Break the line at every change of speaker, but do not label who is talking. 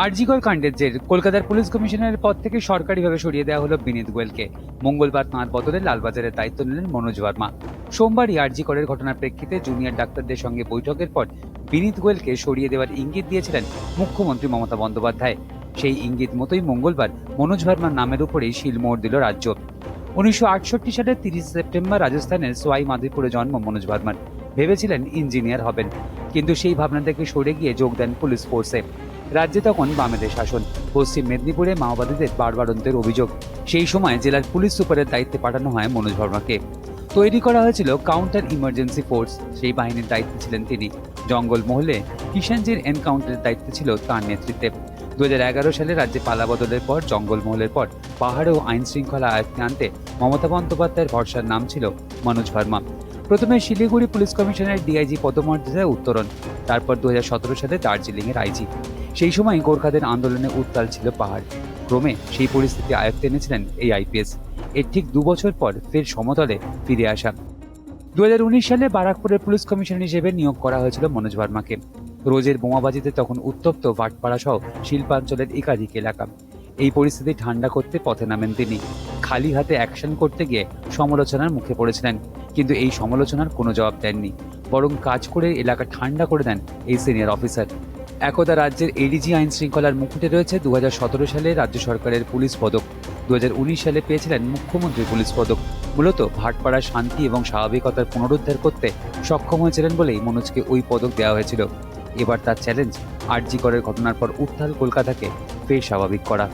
আরজিকর কাণ্ডের জের কলকাতার পুলিশ কমিশনারের পদ থেকে সরকারিভাবে সরিয়ে দেওয়া হলো বিনীত গোয়েলকে। মঙ্গলবার তাঁর বদলে লালবাজারের দায়িত্ব নিলেন মনোজ ভার্মা। সোমবারই আরজিকরের ঘটনার প্রেক্ষিতে জুনিয়র ডাক্তারদের সঙ্গে বৈঠকের পর বিনীত গোয়েলকে সরিয়ে দেওয়ার ইঙ্গিত দিয়েছিলেন মুখ্যমন্ত্রী মমতা বন্দ্যোপাধ্যায়। সেই ইঙ্গিত মতোই মঙ্গলবার মনোজ ভার্মার নামের উপরেই শিলমোহর দিল রাজ্য। উনিশশো আটষট্টি সালের তিরিশ সেপ্টেম্বর রাজস্থানের সোয়াই মাধুপুরে জন্ম মনোজ ভার্মার। ভেবেছিলেন ইঞ্জিনিয়ার হবেন, কিন্তু সেই ভাবনা থেকে সরে গিয়ে যোগ দেন পুলিশ ফোর্সে। রাজ্যে তখন বামেদের শাসন। পশ্চিম মেদিনীপুরে মাওবাদীদের বাড়বাড়ন্তের অভিযোগ। সেই সময় জেলার পুলিশ সুপারের দায়িত্বে পাঠানো হয় মনোজ ভার্মাকে তৈরি করা হয়েছিল কাউন্টার ইমার্জেন্সি ফোর্স সেই বাহিনীর দায়িত্বে ছিলেন তিনি। জঙ্গলমহলে কিষাণজির এনকাউন্টারের দায়িত্ব ছিল তার নেতৃত্বে। দুই হাজার এগারো সালে রাজ্যে পালা বদলের পর জঙ্গলমহলের পর পাহাড়েও আইন শৃঙ্খলা আয়ত্তে আনতে মমতা বন্দ্যোপাধ্যায়ের ভরসার নাম ছিল মনোজ ভার্মা প্রথমে শিলিগুড়ি পুলিশ কমিশনের ডিআইজি পদমর্যাদায় উত্তরণ, তারপর দুই হাজার সতেরো সালে দার্জিলিংয়ের আইজি। সেই সময় গোর্খাদের আন্দোলনে উত্তাল ছিল পাহাড়। ক্রমে সেই পরিস্থিতি আয়ত্তে এনেছিলেন এই আইপিএস। এর ঠিক দু বছর পর ফের সমতলে ফিরে আসা। দুই হাজার উনিশ সালে বারাকপুরের পুলিশ কমিশনার হিসেবে নিয়োগ করা হয়েছিল মনোজ ভার্মাকে। রোজের বোমাবাজিতে তখন উত্তপ্ত ভাটপাড়া সহ শিল্পাঞ্চলের একাধিক এলাকা। এই পরিস্থিতি ঠান্ডা করতে পথে নামেন তিনি। খালি হাতে অ্যাকশন করতে গিয়ে সমালোচনার মুখে পড়েছিলেন। কিন্তু এই সমালোচনার কোনো জবাব দেননি। বরং কাজ করে এলাকা ঠান্ডা করে দেন এই সিনিয়র অফিসার। একদা রাজ্যের এডিজি আইন শৃঙ্খলার মুকুটে রয়েছে দু হাজার সতেরো সালে রাজ্য সরকারের পুলিশ পদক। দু হাজার উনিশ সালে পেয়েছিলেন মুখ্যমন্ত্রী পুলিশ পদক। মূলত ভাটপাড়া শান্তি এবং স্বাভাবিকতার পুনরুদ্ধার করতে সক্ষম হয়েছিলেন বলেই মনোজকে ওই পদক দেওয়া হয়েছিল। এবার তার চ্যালেঞ্জ আরজি করের ঘটনার পর উত্তাল কলকাতাকে ফের স্বাভাবিক করা।